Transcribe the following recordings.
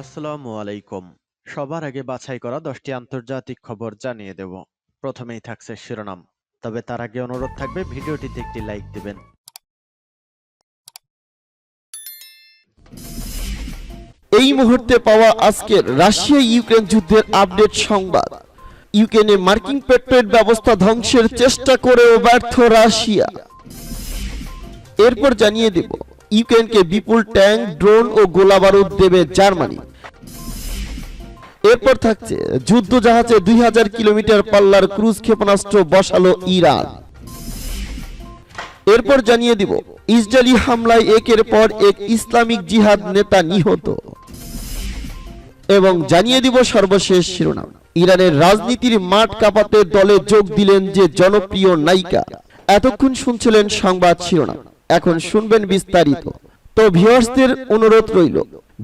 আসসালামু আলাইকুম। সবার আগে বাছাই করা দশটি আন্তর্জাতিক খবর জানিয়ে দেব। প্রথমেই থাকছে শিরোনাম। তবে তার আগে অনুরোধ থাকবে, ভিডিওটিতে একটি লাইক দিবেন। এই মুহূর্তে পাওয়া আজকের রাশিয়া ইউক্রেন যুদ্ধের আপডেট সংবাদ। ইউক্রেনে মার্কিন পেট্রোল ব্যবস্থা ধ্বংসের চেষ্টা করেও ব্যর্থ রাশিয়া। এরপর জানিয়ে দেব, ইউক্রেনকে বিপুল ট্যাঙ্ক, ড্রোন ও গোলাবারুদ দেবে জার্মানি। এরপর থাকছে যুদ্ধ জাহাজে দুই হাজার কিলোমিটার পাল্লার ক্রুজ ক্ষেপণাস্ত্র বসালো ইরান। এরপর জানিয়ে দিব, ইসরায়েলি হামলায় একের পর এক ইসলামিক জিহাদ নেতা নিহত। এবং জানিয়ে দিব সর্বশেষ শিরোনাম, ইরানের রাজনীতির মাঠ কাঁপাতে দলে যোগ দিলেন যে জনপ্রিয় নায়িকা। এতক্ষণ শুনছিলেন সংবাদ শিরোনাম, এখন শুনবেন বিস্তারিত। তো ভিউয়ার্সদের অনুরোধ রইল,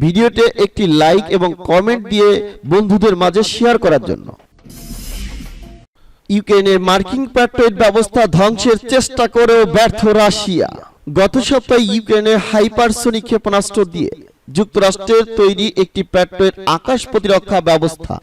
ভিডিওতে একটি লাইক এবং কমেন্ট দিয়ে বন্ধুদের মাঝে শেয়ার করার জন্য। ইউক্রেনের মার্কিন পেট্রোল ব্যবস্থা ধ্বংসের চেষ্টা করেও ব্যর্থ রাশিয়া। গত সপ্তাহে ইউক্রেনের হাইপারসোনিক ক্ষেপণাস্ত্র দিয়ে যুক্তরাষ্ট্রের তৈরি একটি পেট্রোল আকাশ প্রতিরক্ষা ব্যবস্থা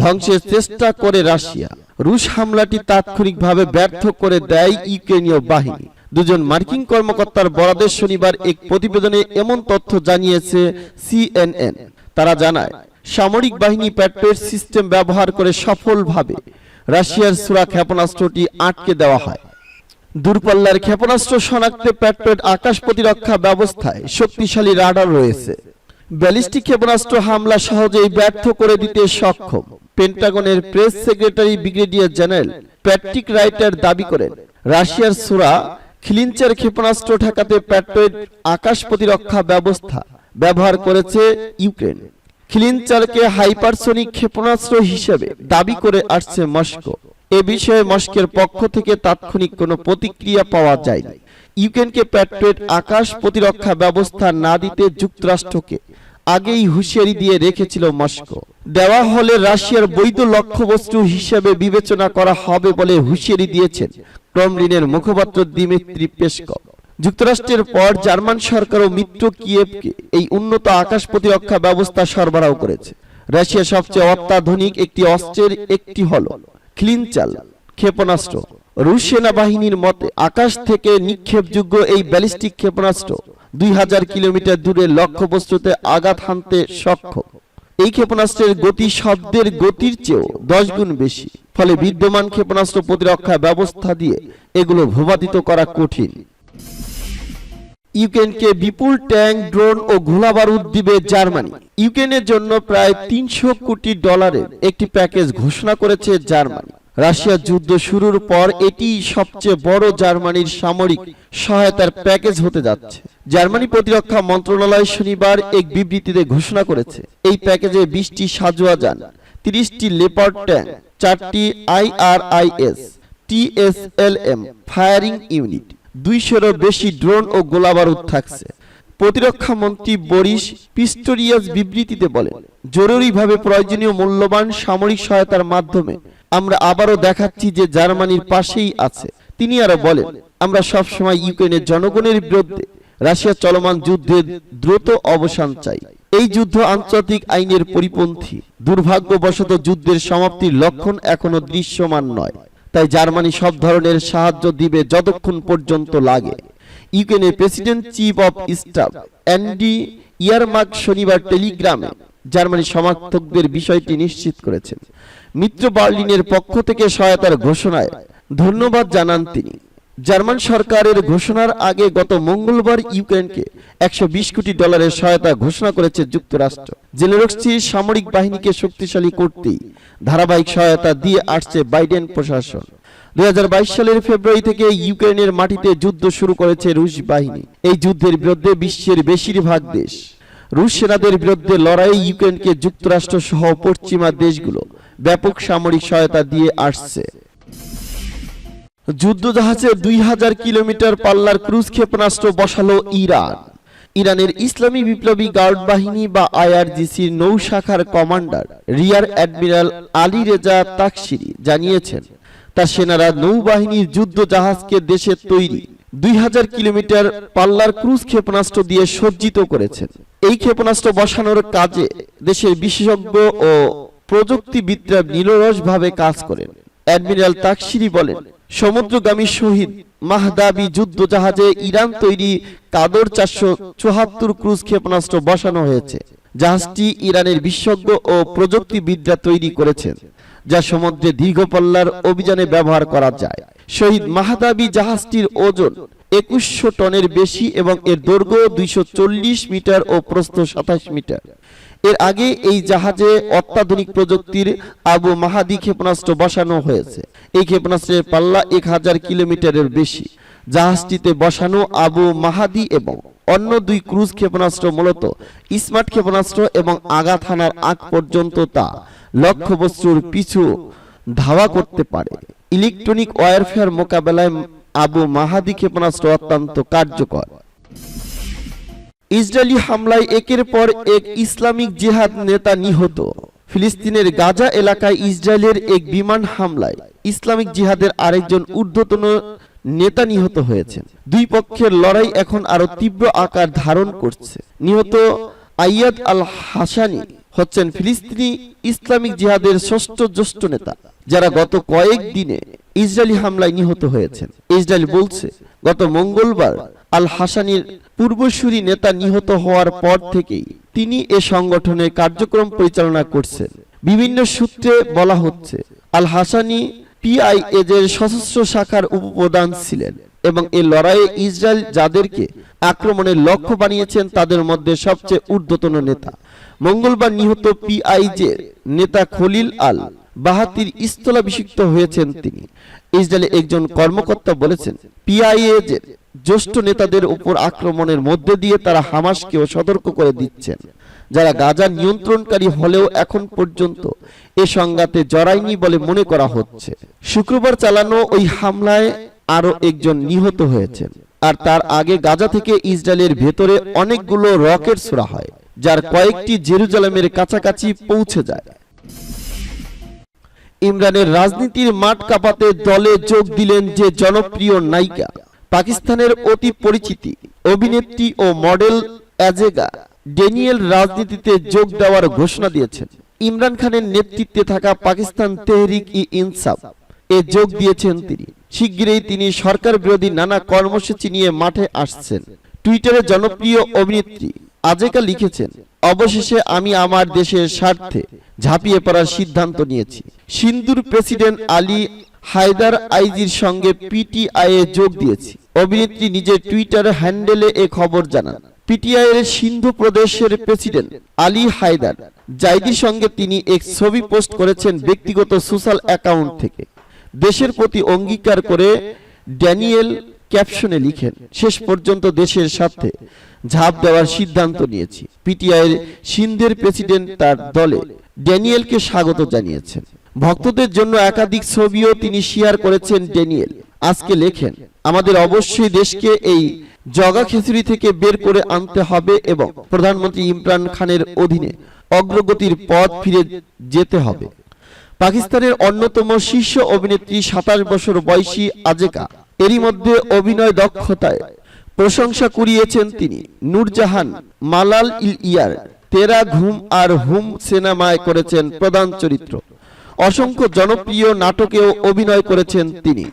ধ্বংসের চেষ্টা করে রাশিয়া। রুশ হামলাটি তাৎক্ষণিকভাবে ব্যর্থ করে দেয় ইউক্রেনীয় বাহিনী। দুজন মার্কিন কর্মকর্তার বরাদে শনিবার এক প্রতিবেদনে এমন তথ্য জানিয়েছে সিএনএন। তারা জানায়, সামরিক বাহিনী পেট্রোল সিস্টেম ব্যবহার করে সফলভাবে রাশিয়ার সুরা ক্ষেপণাস্ত্রটি আটকে দেওয়া হয়। দূরপাল্লার ক্ষেপণাস্ত্র শনাক্তে পেট্রোল আকাশ প্রতিরক্ষা ব্যবস্থায় শক্তিশালী রাডার রয়েছে। ব্যালিস্টিক ক্ষেপণাস্ত্র হামলা সহজেই ব্যর্থ করে দিতে সক্ষম। পেন্টাগনের press secretary brigadier general Patrick Ryder দাবি করেন, রাশিয়ার সুরা খিলিঞ্চার ক্ষেপণাস্ত্র ঠেকাতে পেট্রোল আকাশ প্রতিরক্ষা ব্যবস্থা ব্যবহার করেছে ইউক্রেন। খিলিনচারকে হাইপারসোনিক ক্ষেপণাস্ত্র হিসেবে দাবি করে আসছে মস্কো। এ বিষয়ে মস্কের পক্ষ থেকে তাৎক্ষণিক কোনো প্রতিক্রিয়া পাওয়া যায়নি। ইউক্রেনকে প্যাট্রোয়েট আকাশ প্রতিরক্ষা ব্যবস্থা না দিতে যুক্তরাষ্ট্রকে আগেই হুঁশিয়ারি দিয়ে রেখেছিল মস্কো। দেওয়া হলে রাশিয়ার বৈধ লক্ষ্যবস্তু হিসেবে বিবেচনা করা হবে বলে হুঁশিয়ারি দিয়েছেন ক্রমলিনের মুখপাত্র দিমিত্রি পেসকভ যুক্তরাষ্ট্রের পর জার্মান সরকারও মিত্র কিয়েভকে এই উন্নত আকাশ প্রতিরক্ষা ব্যবস্থা সরবরাহ করেছে। রাশিয়া সবচেয়ে অত্যাধুনিক একটি অস্ত্রের একটি হল ক্লিনচাল ক্ষেপণাস্ত্র। রুশ সেনাবাহিনীর মতে, আকাশ থেকে নিক্ষেপযোগ্য এই ব্যালিস্টিক ক্ষেপণাস্ত্র দুই হাজার কিলোমিটার দূরে লক্ষ্যবস্তুতে আঘাত হানতে সক্ষম। এই ক্ষেপণাস্ত্রের গতি শব্দের গতির চেয়েও দশ গুণ বেশি। ফলে বিদ্যমান ক্ষেপণাস্ত্র প্রতিরক্ষা ব্যবস্থা দিয়ে এগুলো ভূপাতিত করা কঠিন। ইউক্রেনকে বিপুল ট্যাঙ্ক, ড্রোন ও গোলাবারুদ দিবে জার্মানি। ইউক্রেনের জন্য প্রায় তিনশো কোটি ডলারের একটি প্যাকেজ ঘোষণা করেছে জার্মানি। রাশিয়া যুদ্ধ শুরুর পর এটি সবচেয়ে বড় জার্মানির সামরিক সহায়তার প্যাকেজ হতে যাচ্ছে। জার্মানি প্রতিরক্ষা মন্ত্রণালয় শনিবার এক বিবৃতিতে ঘোষণা করেছে, এই প্যাকেজে বিশটি সাজোয়া যান, তিরিশটি লেপার্ড ট্যাঙ্ক, চারটি আইআরআইএস, টিএসএলএম ফায়ারিং ইউনিট, দুইশোরও বেশি ড্রোন ও গোলাবারুদ থাকছে। প্রতিরক্ষা মন্ত্রী বরিস পিস্টোরিয়াস বিবৃতিতে বলেন, জরুরিভাবে প্রয়োজনীয় মূল্যবান সামরিক সহায়তার মাধ্যমে আমরা আবারও দেখাচ্ছি যে জার্মানির পাশেই আছে। তিনি আরও বলেন, আমরা সব সময় ইউক্রেনের জনগণের বিরুদ্ধে রাশিয়া চলমান যুদ্ধের দ্রুত অবসান চাই। এই যুদ্ধ আন্তর্জাতিক আইনের পরিপন্থী। দুর্ভাগ্যবশত যুদ্ধের সমাপ্তির লক্ষণ এখনও দৃশ্যমান নয়। তাই জার্মানি সব ধরনের সাহায্য দিবে যতক্ষণ পর্যন্ত লাগে। ইউক্রেনের president chief of staff Andriy Yermak শনিবার টেলিগ্রামে জার্মানি সমর্থকদের বিষয়টি নিশ্চিত করেছেন। মিত্র বার্লিনের পক্ষ থেকে সহায়তার ঘোষণায় ধন্যবাদ জানান তিনি। জার্মান সরকারের ঘোষণার আগে গত মঙ্গলবার ইউক্রেনকে একশো কোটি ডলারের সহায়তা ঘোষণা করেছে যুক্তরাষ্ট্র। জেলেরক্সির সামরিক বাহিনীকে শক্তিশালী করতেই ধারাবাহিক সহায়তা দিয়ে আসছে বাইডেন প্রশাসন। দুই সালের ফেব্রুয়ারি থেকে ইউক্রেনের মাটিতে যুদ্ধ শুরু করেছে রুশ বাহিনী। এই যুদ্ধের বিরুদ্ধে বিশ্বের বেশিরভাগ দেশ। রুশ সেনাদের বিরুদ্ধে লড়াই ইউক্রেনকে যুক্তরাষ্ট্র সহ পশ্চিমা দেশগুলো ব্যাপক সামরিক সহায়তা দিয়ে আসছে। যুদ্ধজাহাজে দুই হাজার কিলোমিটার পাল্লার ক্রুজ ক্ষেপণাস্ত্র বসালো ইরান। ইরানের ইসলামী বিপ্লবী গার্ড বাহিনী বা আইআরজিসির নৌ শাখার commander, rear admiral Ali Reza Tangsiri জানিয়েছেন তার সেনারা নৌবাহিনীর যুদ্ধ জাহাজকে দেশের তৈরি দুই হাজার কিলোমিটার পাল্লার ক্রুজ ক্ষেপণাস্ত্র দিয়ে সজ্জিত করেছেন। এই ক্ষেপণাস্ত্র বসানোর কাজে দেশের বিশেষজ্ঞ ও প্রযুক্তিবিদরা নিরলসভাবে কাজ করেন। অ্যাডমিরাল তাকসিরি বলেন, সমুদ্রগামী শহীদ মাহদাবি যুদ্ধ জাহাজে ইরান তৈরি কাদর চারশো চুয়াত্তর ক্রুজ ক্ষেপণাস্ত্র বসানো হয়েছে। জাহাজটি ইরানের বিশেষজ্ঞ ও প্রযুক্তিবিদরা তৈরি করেছেন, যা সমুদ্রে দীর্ঘপল্লার অভিযানে ব্যবহার করা যায়। শহীদ মাহাদাবি জাহাজটির ওজন একুশশো টনের বেশি এবং এর দৈর্ঘ্য দুইশো চল্লিশ মিটার ও প্রস্থ সাতাশ মিটার। এর আগে এই জাহাজে অত্যাধুনিক প্রযুক্তির আবু মাহাদি ক্ষেপণাস্ত্র বসানো হয়েছে। এই ক্ষেপণাস্ত্রের পাল্লা এক হাজার কিলোমিটারের বেশি। জাহাজটিতে বসানো আবু মাহাদি এবং অন্য দুই ক্রুজ ক্ষেপণাস্ত্র মূলত স্মার্ট ক্ষেপণাস্ত্র এবং আঘাত হানার আগ পর্যন্ত তা লক্ষ্যবস্তুর পিছু ধাওয়া করতে পারে। ইলেকট্রনিক ওয়ারফেয়ার মোকাবেলায় আবু মাহাদি ক্ষেপণাস্ত্র অত্যন্ত কার্যকর। ইসরায়েলি হামলায় একের পর এক ইসলামিক জিহাদ নেতা নিহত। ফিলিস্তিনের গাজা এলাকায় ইসরায়েলের এক বিমান হামলায় ইসলামিক জিহাদের আরেকজন ঊর্ধ্বতন নেতা নিহত হয়েছেন। দুই পক্ষের লড়াই এখন আরও তীব্র আকার ধারণ করছে। নিহত আইয়াদ আল হাসানি হচ্ছেন ফিলিস্তিনি ইসলামিক জিহাদের ষষ্ঠ জ্যেষ্ঠ নেতা, যারা গত কয়েক দিনে ইসরায়েলি হামলায় নিহত হয়েছেন। ইসরায়েল বলছে, গত মঙ্গলবার আল হাসানির পূর্বসূরি নেতা নিহত হওয়ার পর থেকেই তিনি এ সংগঠনের কার্যক্রম পরিচালনা করছেন। বিভিন্ন সূত্রে বলা হচ্ছে আল হাসানি পিআইএজের সশস্ত্র শাখার উপপ্রধান ছিলেন এবং এই লড়াইয়ে ইসরায়েল যাদেরকে আক্রমণের লক্ষ্য বানিয়েছেন তাদের মধ্যে সবচেয়ে ঊর্ধ্বতন নেতা। মঙ্গলবার নিহত পিআইজে নেতা খলিল আল বাহাতির স্থলাভিষিক্ত হয়েছেন তিনি। ইসরায়েলের একজন কর্মকর্তা বলেছেন পিআইএজের জ্যেষ্ঠ নেতাদের উপর আক্রমণের মধ্যে দিয়ে তারা হামাসকেও সতর্ক করে দিচ্ছেন। যারা গাজা নিয়ন্ত্রণকারী হলেও এখন পর্যন্ত এ সংঘাতে জড়ায়নি বলে মনে করা হচ্ছে। শুক্রবার চালানো ওই হামলায় আরও একজন নিহত হয়েছেন। আর তার আগে গাজা থেকে ইসরায়েলের ভেতরে অনেকগুলো রকেট ছোড়া হয়, যার কয়েকটি জেরুজালেমের কাছাকাছি পৌঁছে যায়। ইমরানের রাজনীতির মাঠ কাঁপাতে দলে যোগ দিলেন যে জনপ্রিয় নায়িকা। পাকিস্তানের অতি পরিচিতি, অভিনেত্রী ও মডেল অ্যাজেগা ডেনিয়েল রাজনীতিতে যোগ দেওয়ার ঘোষণা দিয়েছেন। ইমরান খানের নেতৃত্বে থাকা পাকিস্তান তেহরিক ই ইনসাফ, এ যোগ দিয়েছেন তিনি। শিগগিরই তিনি সরকার বিরোধী নানা কর্মসূচি নিয়ে মাঠে আসছেন। টুইটারে জনপ্রিয় অভিনেত্রী আজেকা লিখেছেন, অবশেষে আমি আমার দেশের স্বার্থে ঝাঁপিয়ে পড়ার সিদ্ধান্ত নিয়েছি। সিন্ধুর প্রেসিডেন্ট আলী হায়দার আইজির সঙ্গে পিটিআই এ যোগ দিয়েছি। অভিনেত্রী নিজের টুইটার হ্যান্ডেলে এ খবর জানান। পিটিআই এর সিন্ধু প্রদেশের প্রেসিডেন্ট আলী হায়দার। জাইদির সঙ্গে তিনি এক ছবি পোস্ট করেছেন ব্যক্তিগত সোশ্যাল অ্যাকাউন্ট থেকে। দেশের প্রতি অঙ্গীকার করে ড্যানিয়েল ক্যাপশনে লিখেন, শেষ পর্যন্ত দেশের স্বার্থে ঝাঁপ দেওয়ার সিদ্ধান্ত নিয়েছি। পিটিআই এর সিন্ধের প্রেসিডেন্ট তার দলে ড্যানিয়েলকে স্বাগত জানিয়েছেন। ভক্তদের জন্য একাধিক ছবিও তিনি শেয়ার করেছেন ড্যানিয়েল। আজকে লেখেন আমাদের অবশ্যই দেশকে এই জগা খিচুড়ি থেকে বের করে আনতে হবে এবং প্রধানমন্ত্রী ইমরান খানের অধীনে অগ্রগতির পথ ফিরে যেতে হবে। পাকিস্তানের অন্যতম শীর্ষ অভিনেত্রী সাতাশ বছর বয়সী আজেকা, এরই মধ্যে অভিনয় দক্ষতায় প্রশংসা কুড়িয়েছেন তিনি। নূরজাহান, মালাল ইল ইয়ার, তেরা ঘুম আর হুম সিনেমায় করেছেন প্রধান চরিত্র। অসংখ্য জনপ্রিয় নাটকেও অভিনয় করেছেন তিনি।